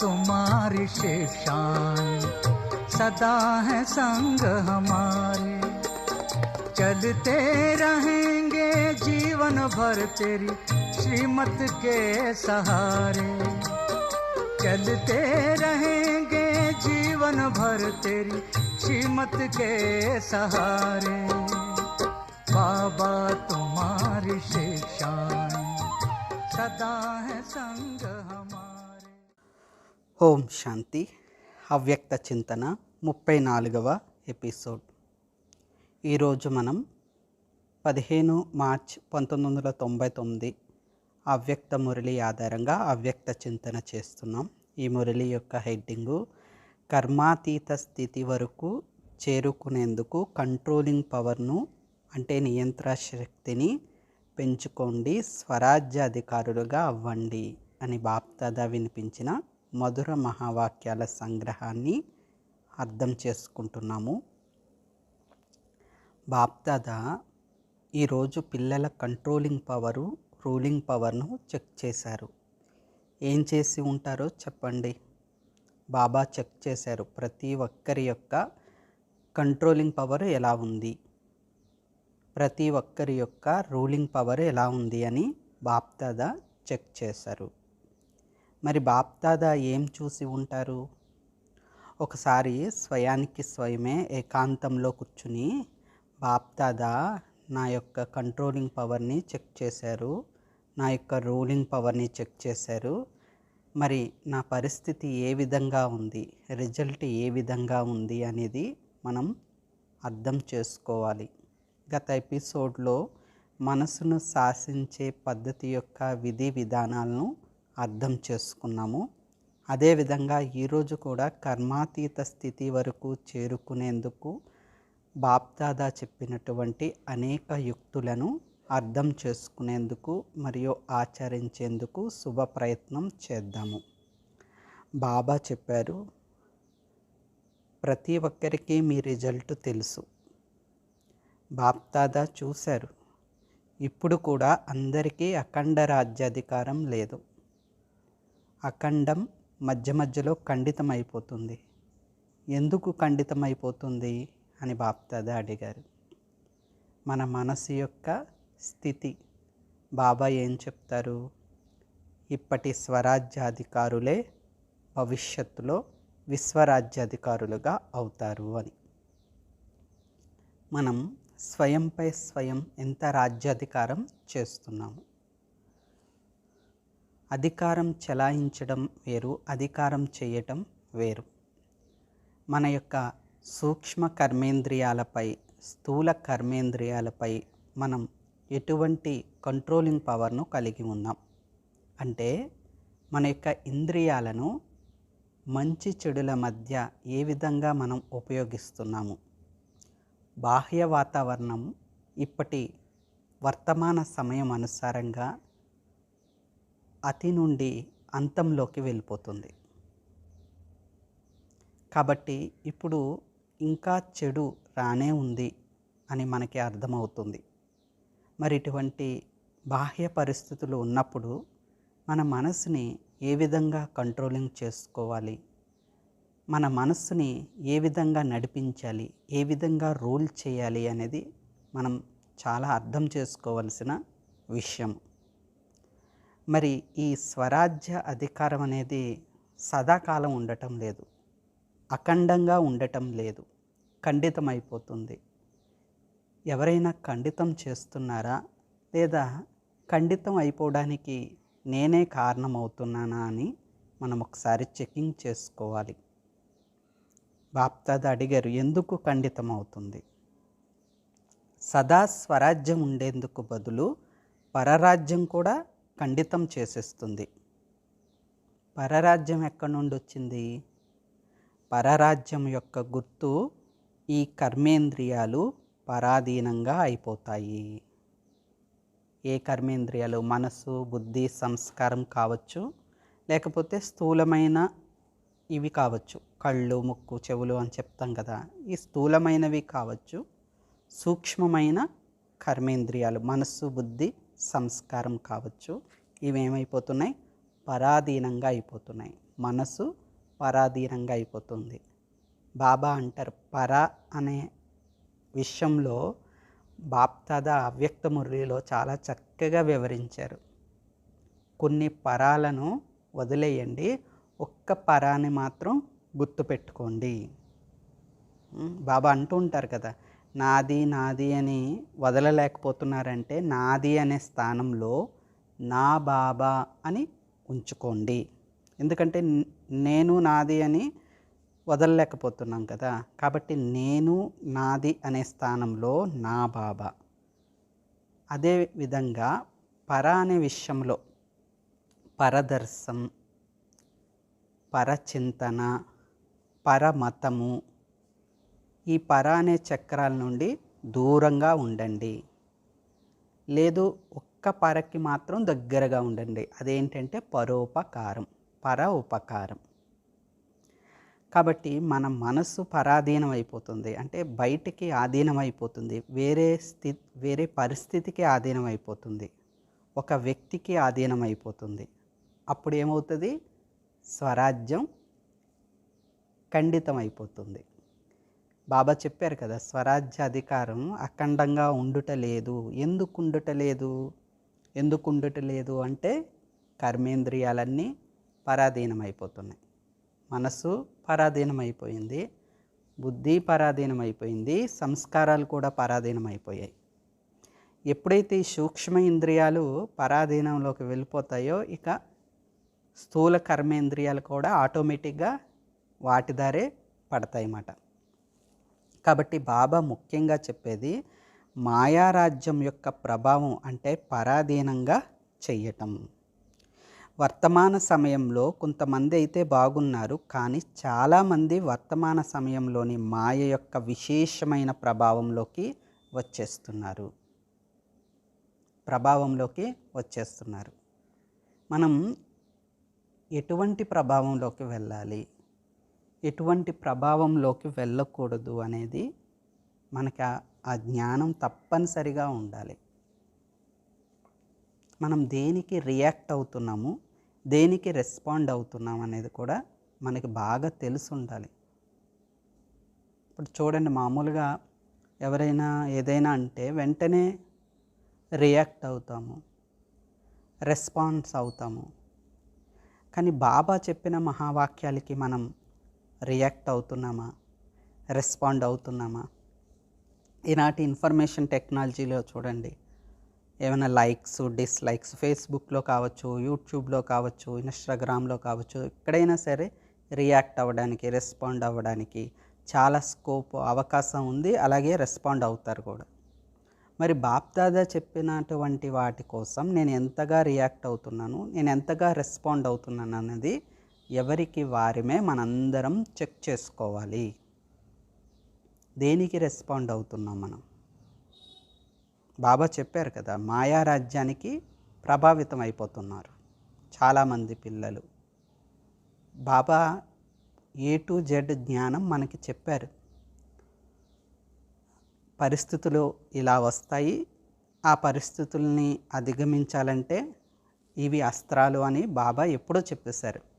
तुम्हारी शिक्षाएँ सदा है संग हमारे। चलते रहेंगे जीवन भर तेरी श्रीमत के सहारे। चलते रहेंगे जीवन भर तेरी श्रीमत के सहारे। बाबा तुम्हारी शिक्षाएँ सदा है संग हमारे। ఓం శాంతి. అవ్యక్త చింతన ముప్పై నాలుగవ ఎపిసోడ్. ఈరోజు మనం పదిహేను మార్చ్ పంతొమ్మిది వందల తొంభై తొమ్మిది అవ్యక్త మురళి ఆధారంగా అవ్యక్త చింతన చేస్తున్నాం. ఈ మురళి యొక్క హెడ్డింగు కర్మాతీత స్థితి వరకు చేరుకునేందుకు కంట్రోలింగ్ పవర్ను అంటే నియంత్రణ శక్తిని పెంచుకోండి స్వరాజ్య అధికారులుగా అవ్వండి అని బాప్దాదా వినిపించిన మధుర మహావాక్యాల సంగ్రహాన్ని అర్థం చేసుకుంటున్నాము. బాప్దాదా ఈరోజు పిల్లల కంట్రోలింగ్ పవరు రూలింగ్ పవర్ను చెక్ చేశారు. ఏం చేసి ఉంటారో చెప్పండి. బాబా చెక్ చేశారు. ప్రతి ఒక్కరి యొక్క కంట్రోలింగ్ పవర్ ఎలా ఉంది? ప్రతి ఒక్కరి యొక్క రూలింగ్ పవర్ ఎలా ఉంది అని బాప్దాదా చెక్ చేశారు. మరి బాప్దాదా ఏం చూసి ఉంటారు? ఒకసారి స్వయానికి స్వయమే ఏకాంతంలో కూర్చుని బాప్దాదా నా యొక్క కంట్రోలింగ్ పవర్ని చెక్ చేశారు. నా యొక్క రూలింగ్ పవర్ని చెక్ చేశారు. మరి నా పరిస్థితి ఏ విధంగా ఉంది? రిజల్ట్ ఏ విధంగా ఉంది అనేది మనం అర్థం చేసుకోవాలి. గత ఎపిసోడ్లో మనసును శాసించే పద్ధతి యొక్క విధి విధానాలను అర్థం చేసుకున్నాము. అదేవిధంగా ఈరోజు కూడా కర్మాతీత స్థితి వరకు చేరుకునేందుకు బాప్దాదా చెప్పినటువంటి అనేక యుక్తులను అర్థం చేసుకునేందుకు మరియు ఆచరించేందుకు శుభ ప్రయత్నం చేద్దాము. బాబా చెప్పారు ప్రతి ఒక్కరికి మీ రిజల్ట్ తెలుసు. బాప్దాదా చూశారు ఇప్పుడు కూడా అందరికీ అఖండ రాజ్యాధికారం లేదు. అఖండం మధ్య మధ్యలో ఖండితం అయిపోతుంది ఎందుకు ఖండితం అయిపోతుంది అని బాప్దాదా అడిగారు. మన మనసు యొక్క స్థితి. బాబా ఏం చెప్తారు? ఇప్పటి స్వరాజ్యాధికారులే భవిష్యత్తులో విశ్వరాజ్యాధికారులుగా అవుతారు అని. మనం స్వయంపై స్వయం ఎంత రాజ్యాధికారం చేస్తున్నాము? అధికారం చెలాయించడం వేరు అధికారం చేయటం వేరు. మన యొక్క సూక్ష్మ కర్మేంద్రియాలపై స్థూల కర్మేంద్రియాలపై మనం ఎటువంటి కంట్రోలింగ్ పవర్ను కలిగి ఉన్నాం? అంటే మన యొక్క ఇంద్రియాలను మంచి చెడుల మధ్య ఏ విధంగా మనం ఉపయోగిస్తున్నాము? బాహ్య వాతావరణం ఇప్పటి వర్తమాన సమయం అనుసారంగా అతి నుండి అంతంలోకి వెళ్ళిపోతుంది. కాబట్టి ఇప్పుడు ఇంకా చెడు రానే ఉంది అని మనకి అర్థమవుతుంది. మరి ఇటువంటి బాహ్య పరిస్థితులు ఉన్నప్పుడు మన మనసుని ఏ విధంగా కంట్రోలింగ్ చేసుకోవాలి? మన మనస్సుని ఏ విధంగా నడిపించాలి? ఏ విధంగా రూల్ చేయాలి అనేది మనం చాలా అర్థం చేసుకోవలసిన విషయం. మరి ఈ స్వరాజ్య అధికారం అనేది సదాకాలం ఉండటం లేదు. అఖండంగా ఉండటం లేదు. ఖండితం అయిపోతుంది ఎవరైనా ఖండితం చేస్తున్నారా? లేదా ఖండితం అయిపోవడానికి నేనే కారణమవుతున్నానా అని మనం ఒకసారి చెకింగ్ చేసుకోవాలి. బాప్తాద అడిగారు ఎందుకు ఖండితం అవుతుంది సదా స్వరాజ్యం ఉండేందుకు బదులు పరరాజ్యం కూడా ఖండితం చేసేస్తుంది. పరరాజ్యం ఎక్కడి నుండి వచ్చింది? పరరాజ్యం యొక్క గుర్తు ఈ కర్మేంద్రియాలు పరాధీనంగా అయిపోతాయి. ఏ కర్మేంద్రియాలు? మనసు బుద్ధి సంస్కారం కావచ్చు లేకపోతే స్థూలమైన ఇవి కావచ్చు. కళ్ళు ముక్కు చెవులు అని చెప్తాం కదా ఈ స్థూలమైనవి కావచ్చు. సూక్ష్మమైన కర్మేంద్రియాలు మనస్సు బుద్ధి సంస్కారం కావచ్చు. ఇవేమైపోతున్నాయి? పరాధీనంగా అయిపోతున్నాయి. మనసు పరాధీనంగా అయిపోతుంది. బాబా అంటారు పర అనే విషయంలో బాప్తాద అవ్యక్త మురళిలో చాలా చక్కగా వివరించారు. కొన్ని పరాలను వదిలేయండి. ఒక్క పరాని మాత్రం గుర్తుపెట్టుకోండి. బాబా అంటూ ఉంటారు కదా నాది నాది అని వదలలేకపోతున్నారంటే నాది అనే స్థానంలో నా బాబా అని ఉంచుకోండి. ఎందుకంటే నేను నాది అని వదలలేకపోతున్నాం కదా. కాబట్టి నేను నాది అనే స్థానంలో నా బాబా. అదే విధంగా పర అనే విషయంలో పరదర్శం పరచింతన పరమతము ఈ పర అనే చక్రాల నుండి దూరంగా ఉండండి. లేదు ఒక్క పరకి మాత్రం దగ్గరగా ఉండండి. అదేంటంటే పరోపకారం పర ఉపకారం. కాబట్టి మన మనస్సు పరాధీనం అయిపోతుంది. అంటే బయటికి ఆధీనం అయిపోతుంది. వేరే స్థితి వేరే పరిస్థితికి ఆధీనం అయిపోతుంది. ఒక వ్యక్తికి ఆధీనం అయిపోతుంది. అప్పుడు ఏమవుతుంది? స్వరాజ్యం ఖండితం అయిపోతుంది బాబా చెప్పారు కదా స్వరాజ్య అధికారం అఖండంగా ఉండుట లేదు. ఎందుకు ఉండుట లేదు? ఎందుకు ఉండుట లేదు అంటే కర్మేంద్రియాలన్నీ పరాధీనం అయిపోతున్నాయి మనసు పరాధీనం అయిపోయింది బుద్ధి పరాధీనం అయిపోయింది సంస్కారాలు కూడా పరాధీనం అయిపోయాయి ఎప్పుడైతే ఈ సూక్ష్మ ఇంద్రియాలు పరాధీనంలోకి వెళ్ళిపోతాయో ఇక స్థూల కర్మేంద్రియాలు కూడా ఆటోమేటిక్గా వాటి దారే పడతాయి అన్నమాట కాబట్టి బాబా ముఖ్యంగా చెప్పేది మాయారాజ్యం యొక్క ప్రభావం అంటే పరాధీనంగా చెయ్యటం. వర్తమాన సమయంలో కొంతమంది అయితే బాగున్నారు కానీ చాలామంది వర్తమాన సమయంలోని మాయ యొక్క విశేషమైన ప్రభావంలోకి వచ్చేస్తున్నారు. ప్రభావంలోకి వచ్చేస్తున్నారు. మనం ఎటువంటి ప్రభావంలోకి వెళ్ళాలి? ఎటువంటి ప్రభావంలోకి వెళ్ళకూడదు అనేది మనకి ఆ- జ్ఞానం తప్పనిసరిగా ఉండాలి. మనం దేనికి రియాక్ట్ అవుతున్నాము దేనికి రెస్పాండ్ అవుతున్నాం అనేది కూడా మనకి బాగా తెలిసి ఉండాలి. ఇప్పుడు చూడండి మామూలుగా ఎవరైనా ఏదైనా అంటే వెంటనే రియాక్ట్ అవుతాము రెస్పాన్స్ అవుతాము. కానీ బాబా చెప్పిన మహావాక్యాలకి మనం రియాక్ట్ అవుతున్నామా? రెస్పాండ్ అవుతున్నామా? ఈనాటి ఇన్ఫర్మేషన్ టెక్నాలజీలో చూడండి. ఏమైనా లైక్స్ డిస్లైక్స్ ఫేస్బుక్లో కావచ్చు యూట్యూబ్లో కావచ్చు ఇన్స్టాగ్రామ్లో కావచ్చు ఎక్కడైనా సరే రియాక్ట్ అవ్వడానికి రెస్పాండ్ అవ్వడానికి చాలా స్కోప్ అవకాశం ఉంది. అలాగే రెస్పాండ్ అవుతారు కూడా. మరి బాప్దాదా చెప్పినటువంటి వాటి కోసం నేను ఎంతగా రియాక్ట్ అవుతున్నాను నేను ఎంతగా రెస్పాండ్ అవుతున్నాను అన్నది ఎవరికి వారిమే మనందరం చెక్ చేసుకోవాలి. దేనికి రెస్పాండ్ అవుతున్నాం మనం? బాబా చెప్పారు కదా మాయారాజ్యానికి ప్రభావితం అయిపోతున్నారు చాలామంది పిల్లలు. బాబా ఏ టు జెడ్ జ్ఞానం మనకి చెప్పారు. పరిస్థితులు ఇలా వస్తాయి. ఆ పరిస్థితుల్ని అధిగమించాలంటే ఇవి అస్త్రాలు అని బాబా ఎప్పుడో చెప్పేశారు.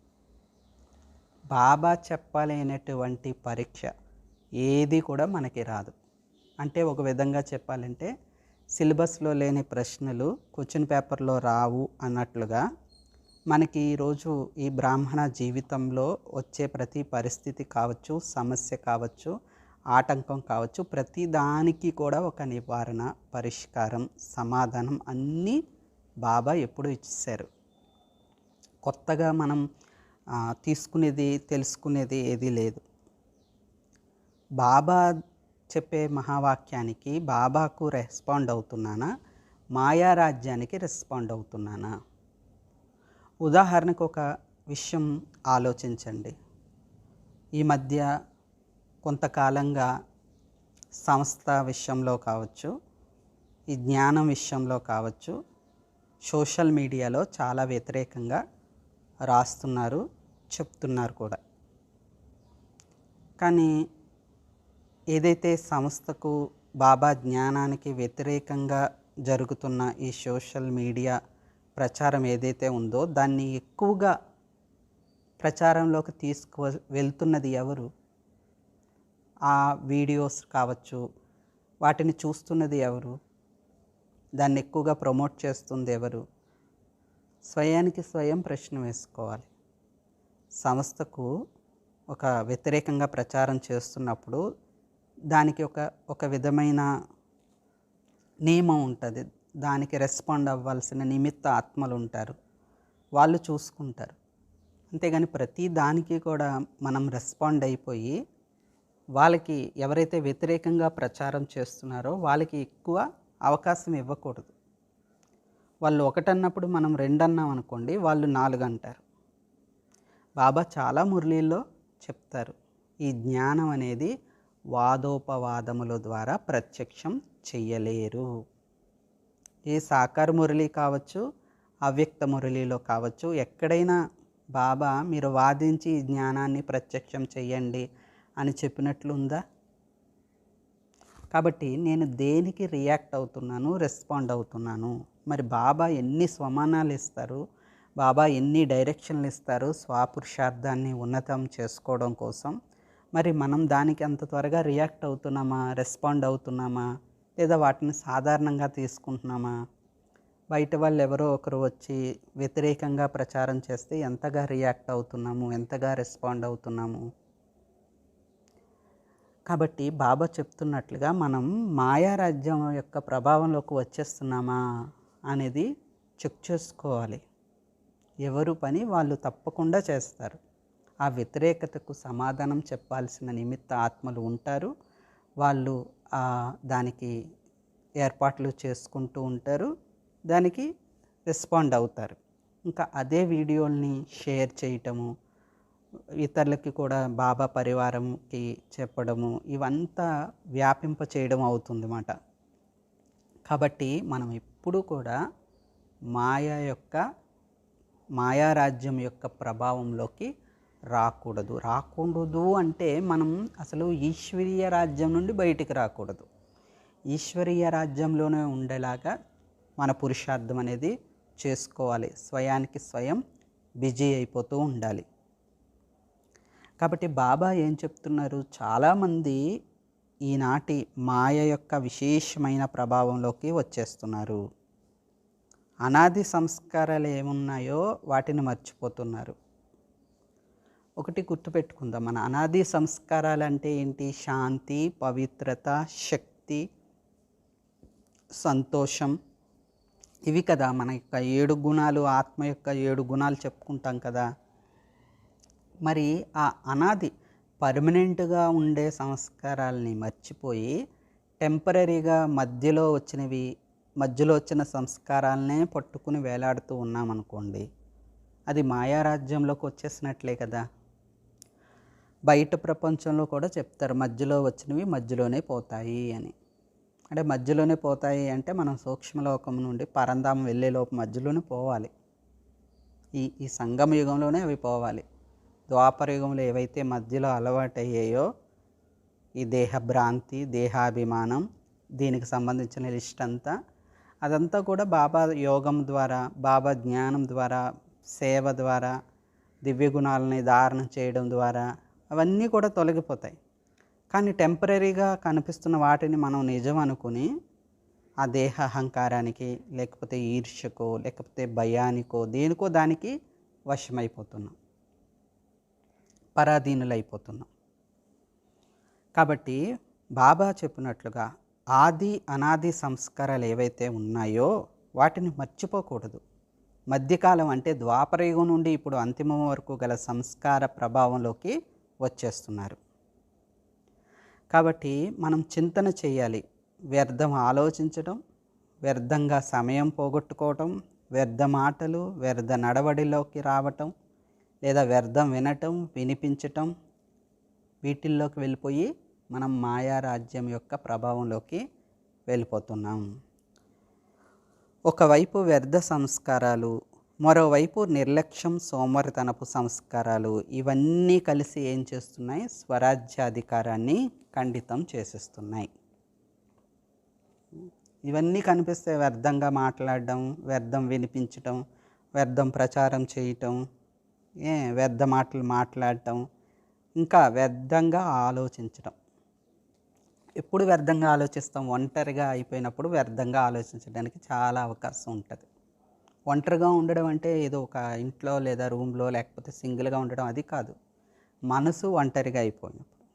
బాబా చెప్పలేనటువంటి పరీక్ష ఏది కూడా మనకి రాదు. అంటే ఒక విధంగా చెప్పాలంటే సిలబస్లో లేని ప్రశ్నలు క్వశ్చన్ పేపర్లో రావు అన్నట్లుగా మనకి ఈరోజు ఈ బ్రాహ్మణ జీవితంలో వచ్చే ప్రతి పరిస్థితి కావచ్చు సమస్య కావచ్చు ఆటంకం కావచ్చు ప్రతి దానికి కూడా ఒక నివారణ పరిష్కారం సమాధానం అన్నీ బాబా ఎప్పుడు ఇచ్చేశారు. కొత్తగా మనం తీసుకునేది తెలుసుకునేది ఏది లేదు. బాబా చెప్పే మహావాక్యానికి బాబాకు రెస్పాండ్ అవుతున్నానా? మాయారాజ్యానికి రెస్పాండ్ అవుతున్నానా? ఉదాహరణకు ఒక విషయం ఆలోచించండి. ఈ మధ్య కొంతకాలంగా సంస్థ విషయంలో కావచ్చు ఈ జ్ఞానం విషయంలో కావచ్చు సోషల్ మీడియాలో చాలా వ్యతిరేకంగా రాస్తున్నారు. చెప్తున్నారు కూడా. కానీ ఏదైతే సంస్థకు బాబా జ్ఞానానికి వ్యతిరేకంగా జరుగుతున్న ఈ సోషల్ మీడియా ప్రచారం ఏదైతే ఉందో దాన్ని ఎక్కువగా ప్రచారంలోకి తీసుకు వెళ్తున్నది ఎవరు? ఆ వీడియోస్ కావచ్చు వాటిని చూస్తున్నది ఎవరు? దాన్ని ఎక్కువగా ప్రమోట్ చేస్తుంది ఎవరు? స్వయానికి స్వయం ప్రశ్న వేసుకోవాలి. సంస్థకు ఒక వ్యతిరేకంగా ప్రచారం చేస్తున్నప్పుడు దానికి ఒక ఒక విధమైన నియమం ఉంటుంది. దానికి రెస్పాండ్ అవ్వాల్సిన నిమిత్త ఆత్మలు ఉంటారు. వాళ్ళు చూసుకుంటారు. అంతేగాని ప్రతి దానికి కూడా మనం రెస్పాండ్ అయిపోయి వాళ్ళకి ఎవరైతే వ్యతిరేకంగా ప్రచారం చేస్తున్నారో వాళ్ళకి ఎక్కువ అవకాశం ఇవ్వకూడదు. వాళ్ళు ఒకటన్నప్పుడు మనం రెండన్నాం అనుకోండి వాళ్ళు నాలుగు అంటారు బాబా చాలా మురళీల్లో చెప్తారు. ఈ జ్ఞానం అనేది వాదోపవాదముల ద్వారా ప్రత్యక్షం చెయ్యలేరు. ఈ సాకార మురళి కావచ్చు అవ్యక్త మురళిలో కావచ్చు ఎక్కడైనా బాబా మీరు వాదించి ఈ జ్ఞానాన్ని ప్రత్యక్షం చెయ్యండి అని చెప్పినట్లుందా? కాబట్టి నేను దేనికి రియాక్ట్ అవుతున్నాను రెస్పాండ్ అవుతున్నాను? మరి బాబా ఎన్ని స్వమానాలు ఇస్తారు? బాబా ఎన్ని డైరెక్షన్లు ఇస్తారు? స్వాపురుషార్థాన్ని ఉన్నతం చేసుకోవడం కోసం. మరి మనం దానికి అంత త్వరగా రియాక్ట్ అవుతున్నామా? రెస్పాండ్ అవుతున్నామా? లేదా వాటిని సాధారణంగా తీసుకుంటున్నామా? బయట వాళ్ళు ఎవరో ఒకరు వచ్చి వ్యతిరేకంగా ప్రచారం చేస్తే ఎంతగా రియాక్ట్ అవుతున్నాము? ఎంతగా రెస్పాండ్ అవుతున్నాము? కాబట్టి బాబా చెప్తున్నట్లుగా మనం మాయారాజ్యం యొక్క ప్రభావంలోకి వచ్చేస్తున్నామా? అనేది చెక్ చేసుకోవాలి. ఎవరు పని వాళ్ళు తప్పకుండా చేస్తారు. ఆ వ్యతిరేకతకు సమాధానం చెప్పాల్సిన నిమిత్త ఆత్మలు ఉంటారు. వాళ్ళు దానికి ఏర్పాట్లు చేసుకుంటూ ఉంటారు. దానికి రెస్పాండ్ అవుతారు. ఇంకా అదే వీడియోల్ని షేర్ చేయటము ఇతరులకి కూడా బాబా పరివారంకి చెప్పడము ఇవంతా వ్యాపింప చేయడం అవుతుందన్నమాట కాబట్టి మనం ఎప్పుడూ కూడా మాయ యొక్క మాయారాజ్యం యొక్క ప్రభావంలోకి రాకూడదు. రాకూడదు అంటే మనం అసలు ఈశ్వరీయ రాజ్యం నుండి బయటికి రాకూడదు. ఈశ్వరీయ రాజ్యంలోనే ఉండేలాగా మన పురుషార్థం అనేది చేసుకోవాలి. స్వయానికి స్వయం బిజీ అయిపోతూ ఉండాలి. కాబట్టి బాబా ఏం చెప్తున్నారు? చాలామంది ఈనాటి మాయ యొక్క విశేషమైన ప్రభావంలోకి వచ్చేస్తున్నారు. అనాది సంస్కారాలు ఏమున్నాయో వాటిని మర్చిపోతున్నారు. ఒకటి గుర్తుపెట్టుకుందాం. మన అనాది సంస్కారాలు అంటే ఏంటి? శాంతి పవిత్రత శక్తి సంతోషం. ఇవి కదా మన యొక్క ఏడు గుణాలు ఆత్మ యొక్క ఏడు గుణాలు చెప్పుకుంటాం కదా. మరి ఆ అనాది పర్మనెంట్గా ఉండే సంస్కారాలని మర్చిపోయి టెంపరీగా మధ్యలో వచ్చినవి మధ్యలో వచ్చిన సంస్కారాలనే పట్టుకుని వేలాడుతూ ఉన్నామనుకోండి అది మాయారాజ్యంలోకి వచ్చేసినట్లే కదా. బయట ప్రపంచంలో కూడా చెప్తారు మధ్యలో వచ్చినవి మధ్యలోనే పోతాయి అని. అంటే మధ్యలోనే పోతాయి అంటే మనం సూక్ష్మలోకం నుండి పరంధామం వెళ్ళేలోపు మధ్యలోనే పోవాలి. ఈ ఈ సంగమ యుగంలోనే అవి పోవాలి. ద్వాపర యుగంలో ఏవైతే మధ్యలో అలవాటయ్యాయో ఈ దేహభ్రాంతి దేహాభిమానం దీనికి సంబంధించిన లిస్ట్ అంతా అదంతా కూడా బాబా యోగం ద్వారా బాబా జ్ఞానం ద్వారా సేవ ద్వారా దివ్య గుణాలని ధారణ చేయడం ద్వారా అవన్నీ కూడా తొలగిపోతాయి. కానీ టెంపరీగా కనిపిస్తున్న వాటిని మనం నిజం అనుకుని ఆ దేహ అహంకారానికి లేకపోతే ఈర్ష్యకో లేకపోతే భయానికో దేనికో దానికి వశమైపోతున్నాం. పరాధీనులైపోతున్నాం. కాబట్టి బాబా చెప్పినట్లుగా ఆది అనాది సంస్కారాలు ఏవైతే ఉన్నాయో వాటిని మర్చిపోకూడదు. మధ్యకాలం అంటే ద్వాపరయుగం నుండి ఇప్పుడు అంతిమం వరకు గల సంస్కార ప్రభావంలోకి వచ్చేస్తున్నారు. కాబట్టి మనం చింతన చేయాలి. వ్యర్థం ఆలోచించడం వ్యర్థంగా సమయం పోగొట్టుకోవటం వ్యర్థ మాటలు వ్యర్థ నడవడిలోకి రావటం లేదా వ్యర్థం వినటం వినిపించటం వీటిల్లోకి వెళ్ళిపోయి మనం మాయారాజ్యం యొక్క ప్రభావంలోకి వెళ్ళిపోతున్నాం. ఒకవైపు వ్యర్థ సంస్కారాలు మరోవైపు నిర్లక్ష్యం సోమరితనపు సంస్కారాలు ఇవన్నీ కలిసి ఏం చేస్తున్నాయి? స్వరాజ్యాధికారాన్ని ఖండితం చేసేస్తున్నాయి. ఇవన్నీ కనిపిస్తే వ్యర్థంగా మాట్లాడడం వ్యర్థం వినిపించటం వ్యర్థం ప్రచారం చేయటం ఏ వ్యర్థ మాటలు మాట్లాడటం ఇంకా వ్యర్థంగా ఆలోచించటం. ఎప్పుడు వ్యర్థంగా ఆలోచిస్తాం? ఒంటరిగా అయిపోయినప్పుడు వ్యర్థంగా ఆలోచించడానికి చాలా అవకాశం ఉంటుంది. ఒంటరిగా ఉండడం అంటే ఏదో ఒక ఇంట్లో లేదా రూమ్లో లేకపోతే సింగిల్గా ఉండడం అది కాదు. మనసు ఒంటరిగా అయిపోయినప్పుడు.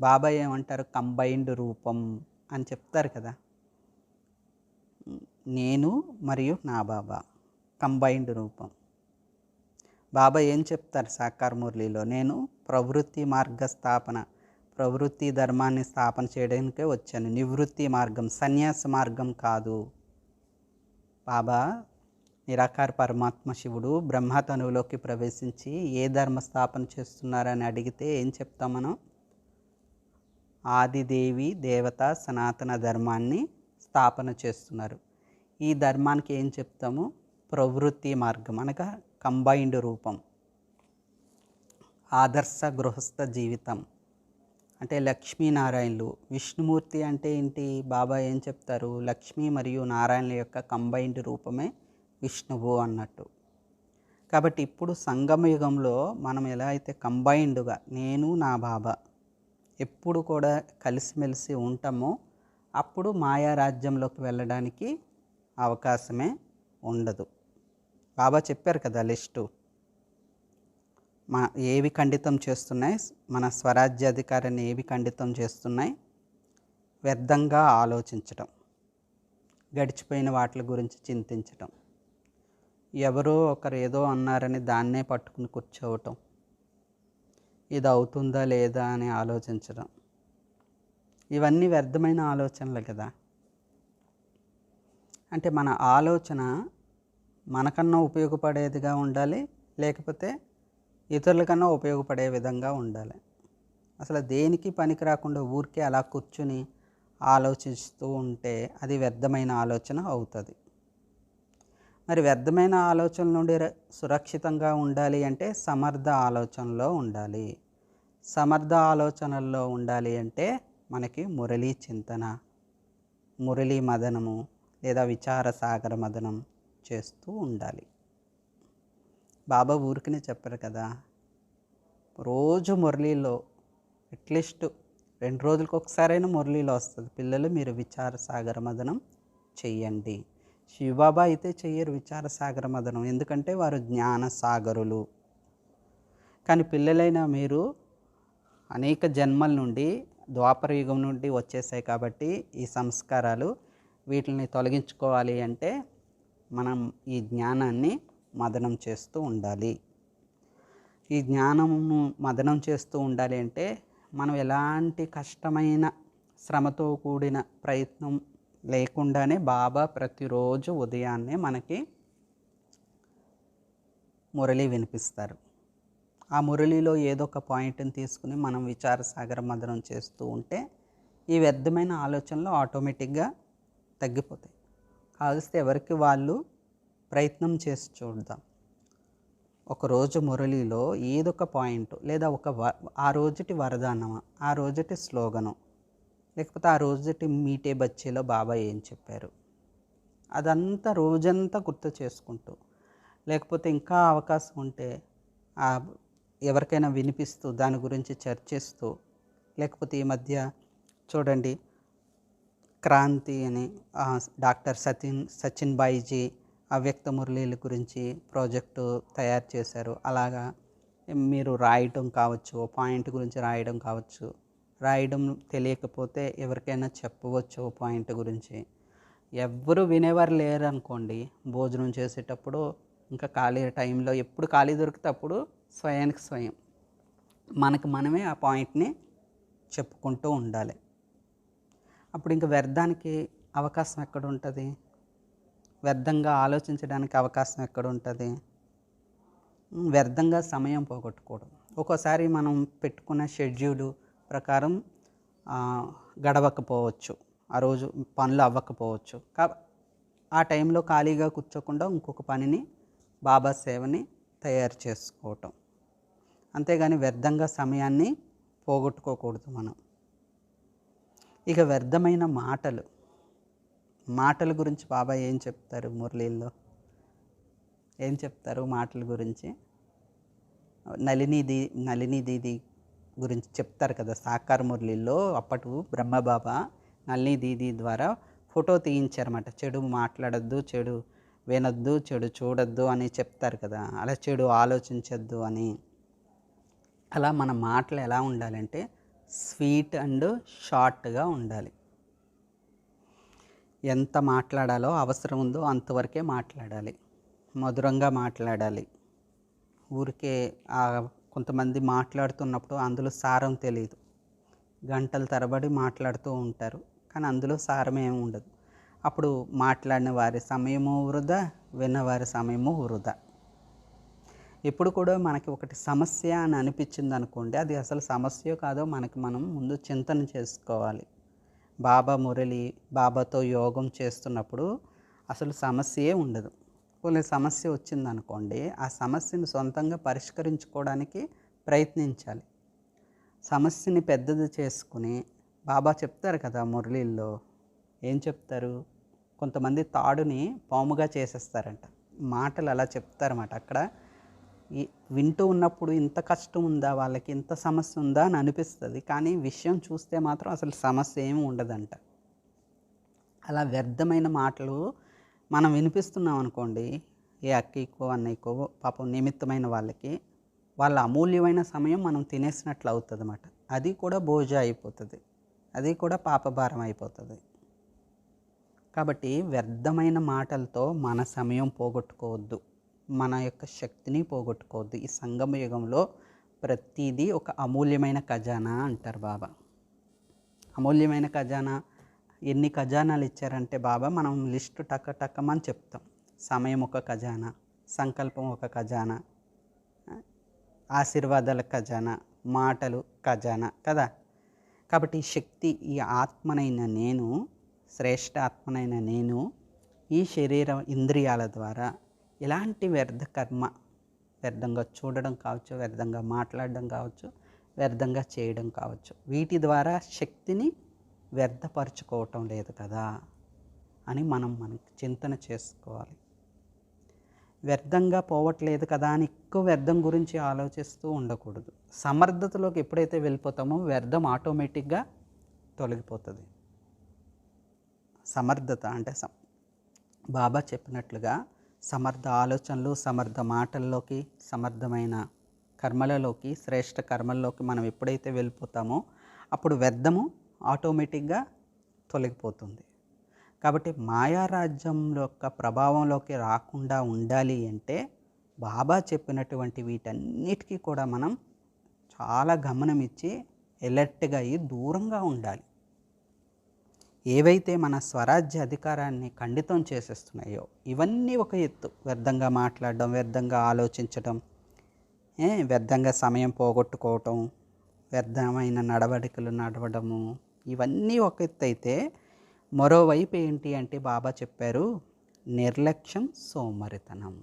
బాబాయ్ ఏమంటారు? కంబైన్డ్ రూపం అని చెప్తారు కదా. నేను మరియు నా బాబా. కంబైన్డ్ రూపం. బాబా ఏం చెప్తారు? సాకార్ మురళిలో నేను ప్రవృత్తి మార్గ స్థాపన ప్రవృత్తి ధర్మాన్ని స్థాపన చేయడానికే వచ్చాను. నివృత్తి మార్గం సన్యాస మార్గం కాదు. బాబా నిరాకార పరమాత్మ శివుడు బ్రహ్మతనువులోకి ప్రవేశించి ఏ ధర్మ స్థాపన చేస్తున్నారని అడిగితే ఏం చెప్తాం మనం? ఆదిదేవి దేవత సనాతన ధర్మాన్ని స్థాపన చేస్తున్నారు. ఈ ధర్మానికి ఏం చెప్తాము? ప్రవృత్తి మార్గం అనగా కంబైన్డ్ రూపం ఆదర్శ గృహస్థ జీవితం. అంటే లక్ష్మీనారాయణలు. విష్ణుమూర్తి అంటే ఏంటి? బాబా ఏం చెప్తారు? లక్ష్మీ మరియు నారాయణుల యొక్క కంబైన్డ్ రూపమే విష్ణువు అన్నట్టు. కాబట్టి ఇప్పుడు సంగమ యుగంలో మనం ఎలా అయితే కంబైన్డ్గా నేను నా బాబా ఎప్పుడు కూడా కలిసిమెలిసి ఉంటామో అప్పుడు మాయారాజ్యంలోకి వెళ్ళడానికి అవకాశమే ఉండదు. బాబా చెప్పారు కదా లిస్టు. మా ఏవి ఖండితం చేస్తున్నాయి? మన స్వరాజ్యాధికారాన్ని ఏవి ఖండితం చేస్తున్నాయి? వ్యర్థంగా ఆలోచించటం. గడిచిపోయిన వాటి గురించి చింతించటం. ఎవరో ఒకరు ఏదో అన్నారని దాన్నే పట్టుకుని కూర్చోవటం. ఇది అవుతుందా లేదా అని ఆలోచించడం ఇవన్నీ వ్యర్థమైన ఆలోచనలు కదా. అంటే మన ఆలోచన మనకన్నా ఉపయోగపడేదిగా ఉండాలి లేకపోతే ఇతరులకన్నా ఉపయోగపడే విధంగా ఉండాలి. అసలు దేనికి పనికి రాకుండా ఊరికే అలా కూర్చుని ఆలోచిస్తూ ఉంటే అది వ్యర్థమైన ఆలోచన అవుతుంది. మరి వ్యర్థమైన ఆలోచన నుండి సురక్షితంగా ఉండాలి అంటే సమర్థ ఆలోచనలో ఉండాలి. సమర్థ ఆలోచనల్లో ఉండాలి అంటే మనకి మురళీ చింతన మురళీ మదనము లేదా విచార సాగర మదనం చేస్తూ ఉండాలి. బాబా ఊరికనే చెప్పారు కదా. రోజు మురళీలో అట్లీస్ట్ రెండు రోజులకు ఒకసారైనా మురళీలో వస్తుంది. పిల్లలు మీరు విచార సాగర మదనం చెయ్యండి. శివబాబా అయితే చెయ్యరు విచార సాగర మదనం. ఎందుకంటే వారు జ్ఞాన సాగరులు కానీ పిల్లలైన మీరు అనేక జన్మల నుండి ద్వాపర యుగం నుండి వచ్చేసాయి కాబట్టి ఈ సంస్కారాలు వీటిని తొలగించుకోవాలి అంటే మనం ఈ జ్ఞానాన్ని మదనం చేస్తూ ఉండాలి. ఈ జ్ఞానమును మదనం చేస్తూ ఉండాలి అంటే మనం ఎలాంటి కష్టమైన శ్రమతో కూడిన ప్రయత్నం లేకుండానే బాబా ప్రతిరోజు ఉదయాన్నే మనకి మురళి వినిపిస్తారు. ఆ మురళిలో ఏదో ఒక పాయింట్ని తీసుకుని మనం విచారసాగర మదనం చేస్తూ ఉంటే ఈ వ్యర్థమైన ఆలోచనలు ఆటోమేటిక్గా తగ్గిపోతాయి. కావలిస్తే ఎవరికి వాళ్ళు ప్రయత్నం చేసి చూద్దాం ఒకరోజు మురళిలో ఏదొక పాయింట్ లేదా ఒక వ ఆ రోజుటి వరదానమా ఆ రోజుటి స్లోగనం లేకపోతే ఆ రోజుటి మీటే బచ్చేలో బాబా ఏం చెప్పారు అదంతా రోజంతా గుర్తు చేసుకుంటూ లేకపోతే ఇంకా అవకాశం ఉంటే ఆ ఎవరికైనా వినిపిస్తూ దాని గురించి చర్చిస్తూ లేకపోతే ఈ మధ్య చూడండి క్రాంతి అని డాక్టర్ సచిన్ సచిన్ బాయిజీ అవ్యక్త మురళీల గురించి ప్రాజెక్టు తయారు చేశారు. అలాగా మీరు రాయటం కావచ్చు ఓ పాయింట్ గురించి రాయడం కావచ్చు రాయడం తెలియకపోతే ఎవరికైనా చెప్పవచ్చు ఓ పాయింట్ గురించి. ఎవ్వరు వినేవారు లేరు అనుకోండి భోజనం చేసేటప్పుడు ఇంకా ఖాళీ టైంలో ఎప్పుడు ఖాళీ దొరికితేప్పుడు స్వయానికి స్వయం. మనకు మనమే ఆ పాయింట్ని చెప్పుకుంటూ ఉండాలి. అప్పుడు ఇంకా వ్యర్థానికి అవకాశం ఎక్కడ ఉంటుంది? వ్యర్థంగా ఆలోచించడానికి అవకాశం ఎక్కడ ఉంటుంది వ్యర్థంగా సమయం పోగొట్టుకోవడం. ఒక్కోసారి మనం పెట్టుకున్న షెడ్యూల్ ప్రకారం గడవకపోవచ్చు. ఆ రోజు పనులు అవ్వకపోవచ్చు. కా ఆ టైంలో ఖాళీగా కూర్చోకుండా ఇంకొక పనిని బాబా సేవని తయారు చేసుకోవటం. అంతేగాని వ్యర్థంగా సమయాన్ని పోగొట్టుకోకూడదు మనం. ఇక వ్యర్థమైన మాటలు మాటల గురించి బాబా ఏం చెప్తారు మురళీల్లో? ఏం చెప్తారు మాటల గురించి? నళిని దీ నళిని దీది గురించి చెప్తారు కదా సాకార్ మురళీల్లో అప్పటి బ్రహ్మబాబా నళిని దీది ద్వారా ఫోటో తీయించారన్నమాట. చెడు మాట్లాడద్దు చెడు వినొద్దు చెడు చూడొద్దు అని చెప్తారు కదా. అలా చెడు ఆలోచించొద్దు అని. అలా మన మాటలు ఎలా ఉండాలంటే స్వీట్ అండ్ షార్ట్గా ఉండాలి. ఎంత మాట్లాడాలో అవసరం ఉందో అంతవరకే మాట్లాడాలి. మధురంగా మాట్లాడాలి. ఊరికే కొంతమంది మాట్లాడుతున్నప్పుడు అందులో సారం తెలియదు. గంటల తరబడి మాట్లాడుతూ ఉంటారు. కానీ అందులో సారం ఏమి ఉండదు. అప్పుడు మాట్లాడిన వారి సమయము వృధా విన్నవారి సమయము వృధా. ఎప్పుడు కూడా మనకి ఒకటి సమస్య అని అనిపించింది అనుకోండి అది అసలు సమస్య కాదో మనకి మనం ముందు చింతన చేసుకోవాలి. బాబా మురళి బాబాతో యోగం చేస్తున్నప్పుడు అసలు సమస్యే ఉండదు. కొన్ని సమస్య వచ్చిందనుకోండి ఆ సమస్యను సొంతంగా పరిష్కరించుకోవడానికి ప్రయత్నించాలి. సమస్యని పెద్దది చేసుకుని బాబా చెప్తారు కదా మురళీల్లో ఏం చెప్తారు? కొంతమంది తాడుని పాముగా చేసేస్తారంట. మాటలు అలా చెప్తారన్నమాట. అక్కడ వింటూ ఉన్నప్పుడు ఇంత కష్టం ఉందా? వాళ్ళకి ఇంత సమస్య ఉందా? అని అనిపిస్తుంది. కానీ విషయం చూస్తే మాత్రం అసలు సమస్య ఏమి ఉండదంట. అలా వ్యర్థమైన మాటలు మనం వినిపిస్తున్నాం అనుకోండి ఏ అక్కయ్యకో అన్నయ్యకో పాపం నిమిత్తమైన వాళ్ళకి వాళ్ళ అమూల్యమైన సమయం మనం తినేసినట్లు అవుతుంది అన్నమాట అది కూడా భోజ అయిపోతుంది. అది కూడా పాపభారం అయిపోతుంది. కాబట్టి వ్యర్థమైన మాటలతో మన సమయం పోగొట్టుకోవద్దు. మన యొక్క శక్తిని పోగొట్టుకోవద్దు. ఈ సంగమ యుగంలో ప్రతిదీ ఒక అమూల్యమైన ఖజానా అంటారు బాబా. అమూల్యమైన ఖజానా ఎన్ని ఖజానాలు ఇచ్చారంటే బాబా మనం లిస్టు టక్క టక్కమని చెప్తాం. సమయం ఒక ఖజానా సంకల్పం ఒక ఖజానా ఆశీర్వాదాల ఖజానా మాటలు ఖజానా కదా. కాబట్టి ఈ శక్తి ఈ ఆత్మనైన నేను శ్రేష్ఠ ఆత్మనైన నేను ఈ శరీర ఇంద్రియాల ద్వారా ఇలాంటి వ్యర్థ కర్మ? వ్యర్థంగా చూడడం కావచ్చు వ్యర్థంగా మాట్లాడడం కావచ్చు వ్యర్థంగా చేయడం కావచ్చు. వీటి ద్వారా శక్తిని వ్యర్థపరచుకోవటం లేదు కదా అని మనం మనకి చింతన చేసుకోవాలి. వ్యర్థంగా పోవట్లేదు కదా అని ఎక్కువ వ్యర్థం గురించి ఆలోచిస్తూ ఉండకూడదు. సమర్థతలోకి ఎప్పుడైతే వెళ్ళిపోతామో వ్యర్థం ఆటోమేటిక్గా తొలగిపోతుంది. సమర్థత అంటే బాబా చెప్పినట్లుగా సమర్థ ఆలోచనలు సమర్థ మాటల్లోకి సమర్థమైన కర్మలలోకి శ్రేష్ఠ కర్మల్లోకి మనం ఎప్పుడైతే వెళ్ళిపోతామో అప్పుడు వ్యర్థము ఆటోమేటిక్గా తొలగిపోతుంది. కాబట్టి మాయారాజ్యం యొక్క ప్రభావంలోకి రాకుండా ఉండాలి అంటే బాబా చెప్పినటువంటి వీటన్నిటికీ కూడా మనం చాలా గమనం ఇచ్చి ఎలర్ట్గా అయ్యి దూరంగా ఉండాలి. ఏవైతే మన స్వరాజ్య అధికారాన్ని ఖండితం చేసేస్తున్నాయో ఇవన్నీ ఒక ఎత్తు. వ్యర్థంగా మాట్లాడడం వ్యర్థంగా ఆలోచించడం ఏ, వ్యర్థంగా సమయం పోగొట్టుకోవటం వ్యర్థమైన నడవడికలు నడవడము ఇవన్నీ ఒక ఎత్తు అయితే మరోవైపు ఏంటి అంటే బాబా చెప్పారు నిర్లక్ష్యం సోమరితనం.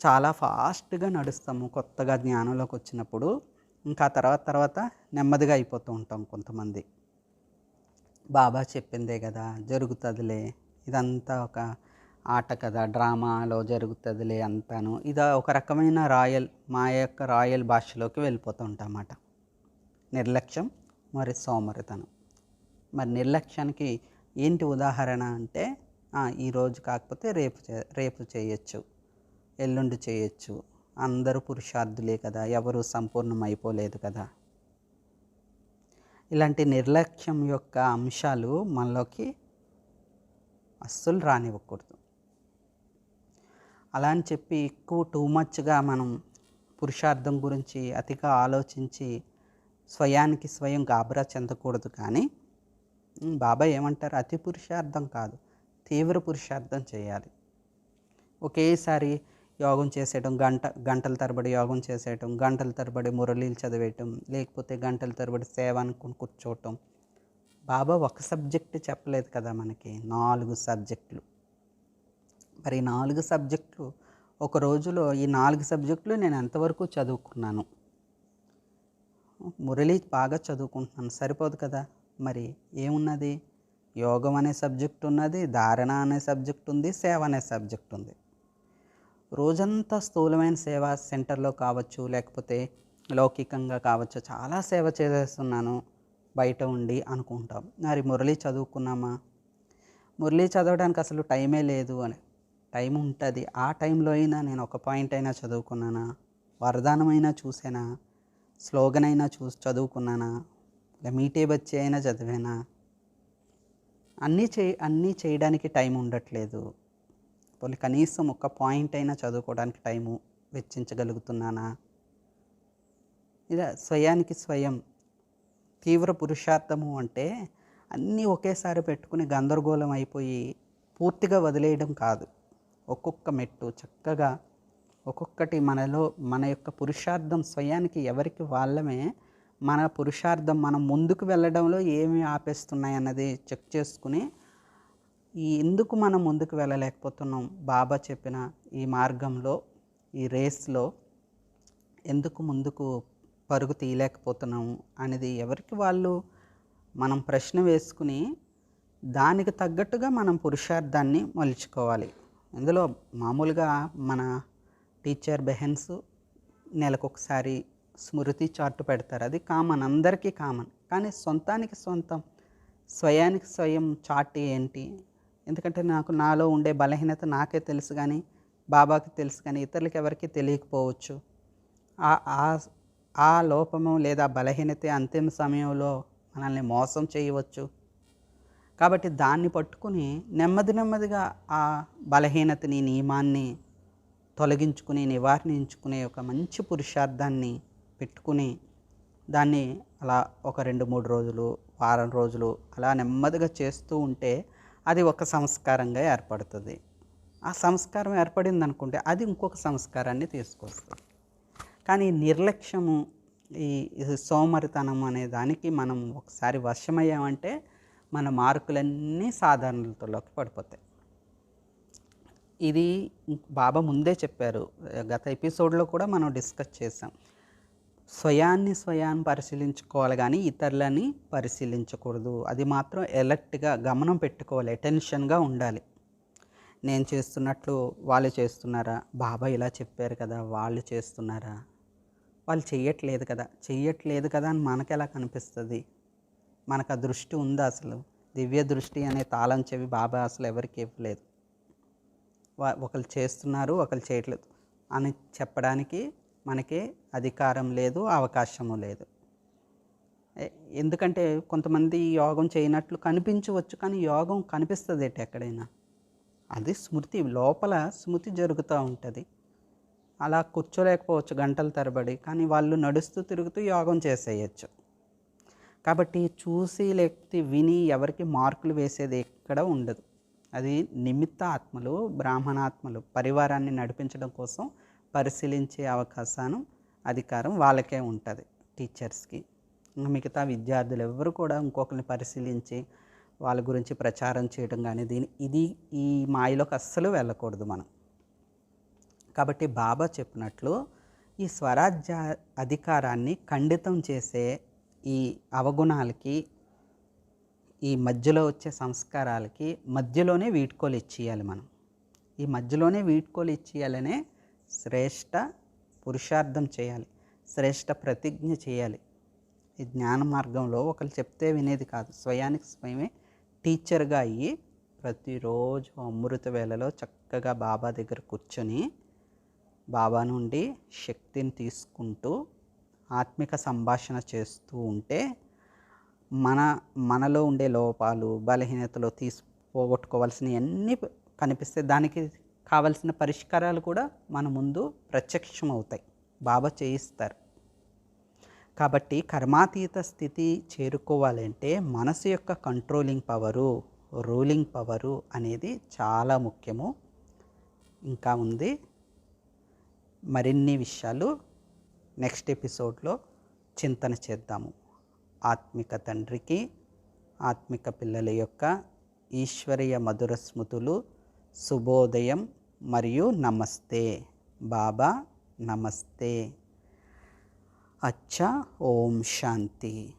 చాలా ఫాస్ట్గా నడుస్తాము కొత్తగా జ్ఞానంలోకి వచ్చినప్పుడు. ఇంకా తర్వాత తర్వాత నెమ్మదిగా అయిపోతూ ఉంటాం కొంతమంది. బాబా చెప్పిందే కదా జరుగుతుందిలే. ఇదంతా ఒక ఆట కదా డ్రామాలో జరుగుతుందిలే అంతాను. ఇది ఒక రకమైన రాయల్ మా యొక్క రాయల్ భాషలోకి వెళ్ళిపోతూ ఉంటామన్నమాట నిర్లక్ష్యం మరి సోమరితనం. మరి నిర్లక్ష్యానికి ఏంటి ఉదాహరణ అంటే ఈరోజు కాకపోతే రేపు చే రేపు చేయొచ్చు ఎల్లుండి చేయొచ్చు. అందరూ పురుషార్థులే కదా ఎవరు సంపూర్ణం అయిపోలేదు కదా. ఇలాంటి నిర్లక్ష్యం యొక్క అంశాలు మనలోకి అస్సలు రానివ్వకూడదు. అలా అని చెప్పి ఎక్కువ టూ మచ్గా మనం పురుషార్థం గురించి అతిగా ఆలోచించి స్వయానికి స్వయం గాబరా చెందకూడదు కానీ బాబాయ్ బాబా ఏమంటారు? అతి పురుషార్థం కాదు తీవ్ర పురుషార్థం చేయాలి. ఒకేసారి యోగం చేసేయటం గంట గంటల తరబడి యోగం చేసేయటం గంటల తరబడి మురళీలు చదివేయటం లేకపోతే గంటల తరబడి సేవ అనుకుని కూర్చోవటం. బాబా ఒక సబ్జెక్ట్ చెప్పలేదు కదా మనకి నాలుగు సబ్జెక్టులు. మరి ఈ నాలుగు సబ్జెక్టులు ఒక రోజులో ఈ నాలుగు సబ్జెక్టులు నేను ఎంతవరకు చదువుకున్నాను? మురళి బాగా చదువుకుంటున్నాను సరిపోదు కదా? మరి ఏమున్నది? యోగం అనే సబ్జెక్ట్ ఉన్నది ధారణ అనే సబ్జెక్ట్ ఉంది సేవ అనే సబ్జెక్ట్ ఉంది. రోజంతా స్థూలమైన సేవ సెంటర్లో కావచ్చు లేకపోతే లౌకికంగా కావచ్చు చాలా సేవ చేసేస్తున్నాను బయట ఉండి అనుకుంటాం. మరి మురళి చదువుకున్నామా? మురళి చదవడానికి అసలు టైమే లేదు అని. టైం ఉంటుంది. ఆ టైంలో అయినా నేను ఒక పాయింట్ అయినా చదువుకున్నానా? వరదానమైనా చూసానా? స్లోగన్ అయినా చూసి చదువుకున్నానా? ఇలా మీటే బచ్చి అయినా చదివానా? అన్నీ చే అన్నీ చేయడానికి టైం ఉండట్లేదు. పోనీ కనీసం ఒక పాయింట్ అయినా చదువుకోవడానికి టైము వెచ్చించగలుగుతున్నానా? ఇలా స్వయానికి స్వయం తీవ్ర పురుషార్థము అంటే అన్నీ ఒకేసారి పెట్టుకుని గందరగోళం అయిపోయి పూర్తిగా వదిలేయడం కాదు. ఒక్కొక్క మెట్టు చక్కగా ఒక్కొక్కటి మనలో మన యొక్క పురుషార్థం స్వయానికి ఎవరికి వాళ్ళమే మన పురుషార్థం మనం ముందుకు వెళ్ళడంలో ఏమి ఆపేస్తున్నాయి అన్నది చెక్ చేసుకుని ఈ ఎందుకు మనం ముందుకు వెళ్ళలేకపోతున్నాం? బాబా చెప్పిన ఈ మార్గంలో ఈ రేస్లో ఎందుకు ముందుకు పరుగు తీయలేకపోతున్నాము అనేది ఎవరికి వాళ్ళు మనం ప్రశ్న వేసుకుని దానికి తగ్గట్టుగా మనం పురుషార్థాన్ని మలుచుకోవాలి. ఇందులో మామూలుగా మన టీచర్ బెహెన్స్ నెలకొకసారి స్మృతి చార్ట్ పెడతారు. అది కామన్ అందరికీ కామన్. కానీ సొంతానికి సొంతం స్వయానికి స్వయం చార్ట్ ఏంటి? ఎందుకంటే నాకు నాలో ఉండే బలహీనత నాకే తెలుసు కానీ బాబాకి తెలుసు కానీ ఇతరులకి ఎవరికి తెలియకపోవచ్చు. ఆ ఆ- ఆ లోపము లేదా బలహీనత అంతిమ సమయంలో మనల్ని మోసం చేయవచ్చు. కాబట్టి దాన్ని పట్టుకుని నెమ్మది నెమ్మదిగా ఆ బలహీనతని నియమాన్ని తొలగించుకుని నివారించుకునే ఒక మంచి పురుషార్థాన్ని పెట్టుకుని దాన్ని అలా ఒక రెండు మూడు రోజులు వారం రోజులు అలా నెమ్మదిగా చేస్తూ ఉంటే అది ఒక సంస్కారంగా ఏర్పడుతుంది. ఆ సంస్కారం ఏర్పడింది అనుకుంటే అది ఇంకొక సంస్కారాన్ని తీసుకొస్తుంది. కానీ నిర్లక్ష్యము ఈ సోమరితనం అనే దానికి మనం ఒకసారి వశమయ్యామంటే మన మార్కులన్నీ సాధారణతలోకి పడిపోతాయి. ఇది బాబా ముందే చెప్పారు. గత ఎపిసోడ్లో కూడా మనం డిస్కస్ చేసాం స్వయాన్ని స్వయాన్ని పరిశీలించుకోవాలి కానీ ఇతరులని పరిశీలించకూడదు. అది మాత్రం ఎలర్ట్గా గమనం పెట్టుకోవాలి అటెన్షన్గా ఉండాలి. నేను చేస్తున్నట్లు వాళ్ళు చేస్తున్నారా? బాబా ఇలా చెప్పారు కదా వాళ్ళు చేస్తున్నారా? వాళ్ళు చెయ్యట్లేదు కదా చెయ్యట్లేదు కదా అని మనకు ఎలా కనిపిస్తుంది? మనకు ఆ దృష్టి ఉందా అసలు? దివ్య దృష్టి అనే తాళం చెవి బాబా అసలు ఎవరికి ఇవ్వలేదు. వా- ఒకరు చేస్తున్నారు ఒకరు చేయట్లేదు అని చెప్పడానికి మనకి అధికారం లేదు అవకాశము లేదు. ఎందుకంటే కొంతమంది యోగం చేయనట్లు కనిపించవచ్చు కానీ యోగం కనిపిస్తుంది ఏంటి ఎక్కడైనా? అది స్మృతి లోపల స్మృతి జరుగుతూ ఉంటుంది. అలా కూర్చోలేకపోవచ్చు గంటల తరబడి కానీ వాళ్ళు నడుస్తూ తిరుగుతూ యోగం చేసేయచ్చు. కాబట్టి చూసి లేకపోతే విని ఎవరికి మార్కులు వేసేది ఎక్కడ ఉండదు. అది నిమిత్త ఆత్మలు బ్రాహ్మణాత్మలు పరివారాన్ని నడిపించడం కోసం పరిశీలించే అవకాశం అధికారం వాళ్ళకే ఉంటుంది టీచర్స్కి. మిగతా విద్యార్థులు ఎవరు కూడా ఇంకొకరిని పరిశీలించి వాళ్ళ గురించి ప్రచారం చేయడం కానీ దీని ఇది ఈ మాయలోకి అస్సలు వెళ్ళకూడదు మనం. కాబట్టి బాబా చెప్పినట్లు ఈ స్వరాజ్య అధికారాన్ని ఖండితం చేసే ఈ అవగుణాలకి ఈ మధ్యలో వచ్చే సంస్కారాలకి మధ్యలోనే వీడ్కోలు ఇచ్చేయాలి మనం. ఈ మధ్యలోనే వీడ్కోలు ఇచ్చేయాలనే శ్రేష్ట పురుషార్థం చేయాలి శ్రేష్ట ప్రతిజ్ఞ చేయాలి. ఈ జ్ఞాన మార్గంలో ఒకరు చెప్తే వినేది కాదు. స్వయానికి స్వయమే టీచర్గా అయ్యి ప్రతిరోజు అమృత వేళలో చక్కగా బాబా దగ్గర కూర్చొని బాబా నుండి శక్తిని తీసుకుంటూ ఆత్మిక సంభాషణ చేస్తూ ఉంటే మన మనలో ఉండే లోపాలు బలహీనతలు తీసి పోగొట్టుకోవాల్సినవి అన్నీ కనిపిస్తే దానికి కావలసిన పరిష్కారాలు కూడా మన ముందు ప్రత్యక్షం అవుతాయి బాబా చేయిస్తారు. కాబట్టి కర్మాతీత స్థితి చేరుకోవాలంటే మనసు యొక్క కంట్రోలింగ్ పవరు రూలింగ్ పవరు అనేది చాలా ముఖ్యము. ఇంకా ఉంది మరిన్ని విషయాలు నెక్స్ట్ ఎపిసోడ్లో చింతన చేద్దాము. ఆత్మిక తండ్రికి ఆత్మిక పిల్లల యొక్క ఈశ్వరీయ మధుర స్మృతులు శుభోదయం మరియు నమస్తే. బాబా నమస్తే. అచ్చా ఓం శాంతి.